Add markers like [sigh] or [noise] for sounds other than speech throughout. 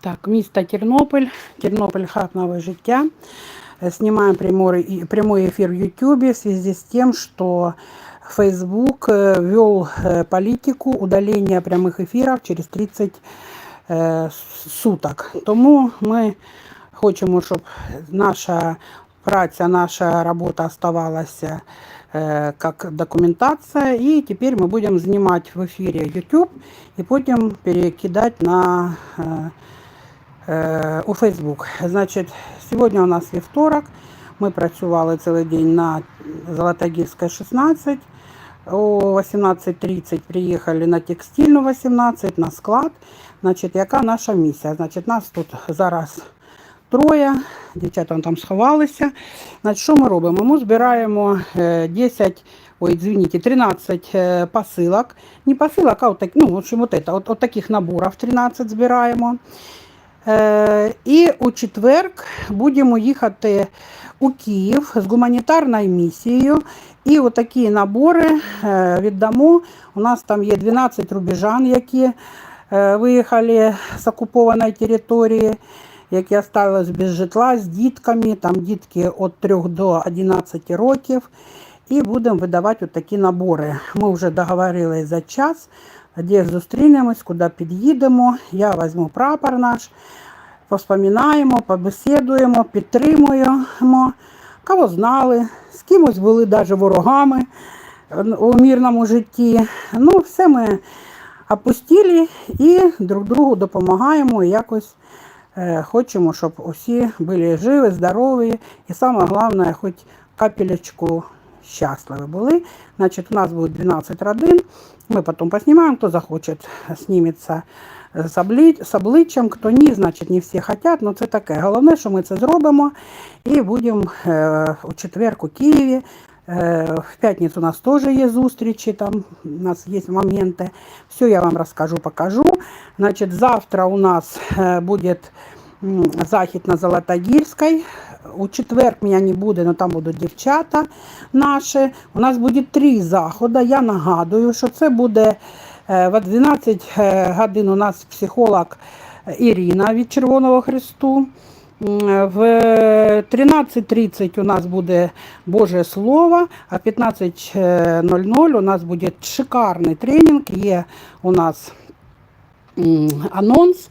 Так, місто Тернопіль, Тернопіль хаб новое життя. Э, Снимаем прямой, и- прямой эфир в YouTube в связи с тем, что Facebook э, ввел э, политику удаления прямых эфиров через 30 е, с- суток. Тому ми хочемо, щоб наша праця, наша робота оставалася е, як документація. І тепер ми будемо знімати в ефірі YouTube і потім перекидати на е, е, у Facebook. Значить, сьогодні у нас вівторок. Ми працювали цілий день на Золотогірська 16. О 18.30 приїхали на текстильну 18, на склад. Значить, яка наша місія? Значить, нас тут зараз троє, дівчата там сховалися. Значить, що ми робимо? Ми збираємо е, 10, ой, извините, 13 е, посилок. Не посилок, а от, ну, в общем, от, от, от таких наборів 13 збираємо. Е, І у четверг будемо їхати у Київ з гуманітарною місією. І отакі набори е, віддамо. У нас там є 12 рубежан, які е, виїхали з окупованої території, які залишились без житла з дітками. Там дітки від 3 до 11 років. І будемо видавати такі набори. Ми вже договорились за час, де зустрінемось, куди під'їдемо. Я візьму прапор наш, поспоминаємо, побесідуємо, підтримуємо. Кого знали, з кимось були навіть ворогами у мирному житті. Ну, все ми опустили і друг другу допомагаємо і якось е, хочемо, щоб усі були живі, здорові і саме головне, хоч капелечку щасливі були. Значить, у нас буде 12 родин. Ми потім поснімаємо, хто захоче, зніметься з, обличчям, хто ні, значить не всі хочуть, ну це таке. Головне, що ми це зробимо і будемо е, у четвер у Києві. Е, в п'ятницю у нас теж є зустрічі, там у нас є моменти. Все я вам розкажу, покажу. Значить, завтра у нас е, буде м, захід на Золотогірській. У четвер мене не буде, але там будуть дівчата наші. У нас буде три заходи. Я нагадую, що це буде е, в 12 е, годин у нас психолог Ірина від Червоного Христу. В 13.30 у нас буде Боже Слово, а в 15.00 у нас буде шикарний тренінг. Є у нас анонс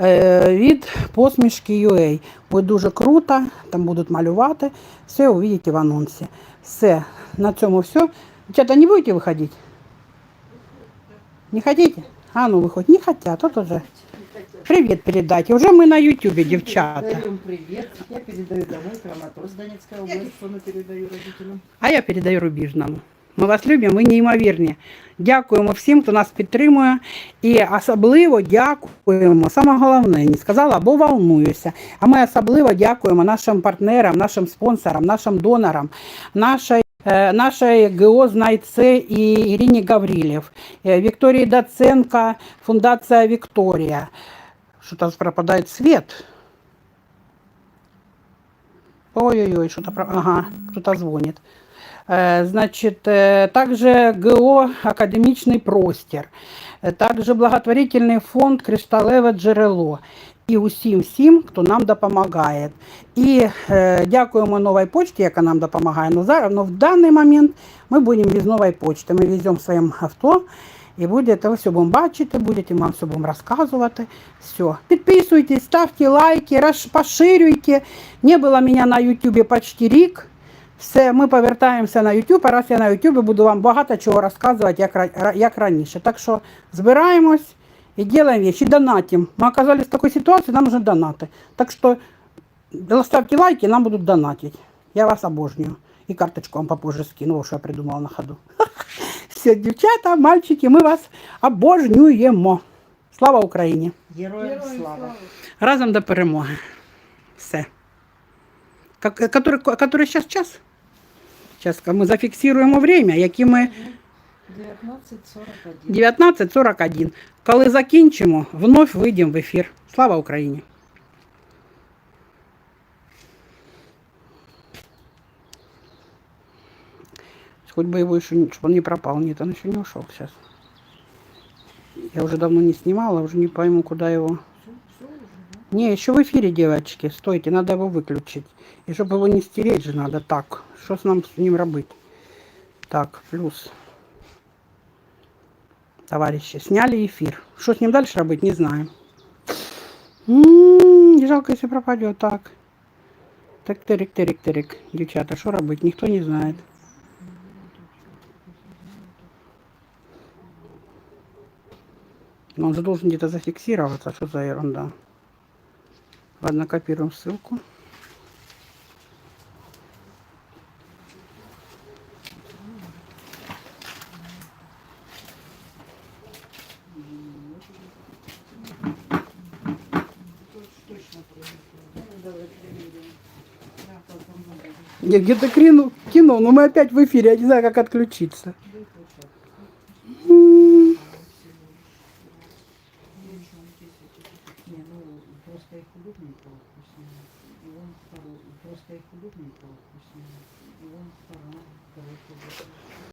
від посмішки UA. Буде дуже круто, там будуть малювати. Все увидите в анонсі. Все, на цьому все. Дівчата, не будете виходити? Не хотите? А ну виходь, не хотят, тут уже. Привет передайте. Уже мы на ютубе, девчата. Даем привет. Я передаю домой Краматорск, Донецкая область, что передаю родителям. А я передаю Рубіжному. Ми вас любимо, ви неймовірні. Дякуємо всім, хто нас підтримує. І особливо дякуємо. Саме головне, не сказала, бо волнуюся. А ми особливо дякуємо нашим партнерам, нашим спонсорам, нашим донорам, нашій е, Нашей ГО «Знайце» і Ірині Гаврилів, е, Вікторії Доценко, Фундація Вікторія. Что-то пропадает свет. Ой-ой-ой, что-то... Ага, кто-то. Э, Значит, э, также ГО «Академічний простір», Э, также благотворительний фонд «Кришталеве джерело» і усім всім, хто нам допомагає. І е, дякуємо новій почті, яка нам допомагає. Но зараз, но в даний момент ми будемо без нової почти. Ми веземо своїм авто і будете ви все будемо бачити, будете вам все будемо розказувати. Все. Підписуйтесь, ставте лайки, роз, поширюйте. Не було мене на YouTube почти рік. Все, ми повертаємося на YouTube, а раз я на YouTube буду вам багато чого розказувати, як, ра- як раніше. Так що збираємось і робимо вещи, донатим. Ми оказались в такій ситуації, нам нужны донати. Так що ставте лайки, нам будуть донатити. Я вас обожнюю. І карточку вам попозже скину, що я придумала на ходу. [laughs] Все, дівчата, мальчики, ми вас обожнюємо. Слава Україні! Героям слава. Разом до перемоги. Все. Как- Который, который сейчас час? Сейчас ми зафіксуємо время, яке ми 19.41. 19.41. Коли закінчимо, вновь вийдемо в ефір. Слава Україні! Хоть бы его еще, чтобы он не пропал. Нет, он еще не ушел сейчас. Я уже давно не снимала, уже не пойму, куда его. Не, еще в эфире, девочки. Стойте, надо его выключить. И чтобы его не стереть же надо. Так, что с нам с ним робить? Так, плюс. Товарищи, сняли эфир. Что с ним дальше робить, не знаю. М, Жалко, если пропадет. Так. Так, терик, терик, терик. Девчата, что робить? Никто не знает. Но он же должен где-то зафиксироваться. Что за ерунда? Ладно, копируем ссылку. Я где-то крину кино, но мы опять в эфире, я не знаю, как отключиться.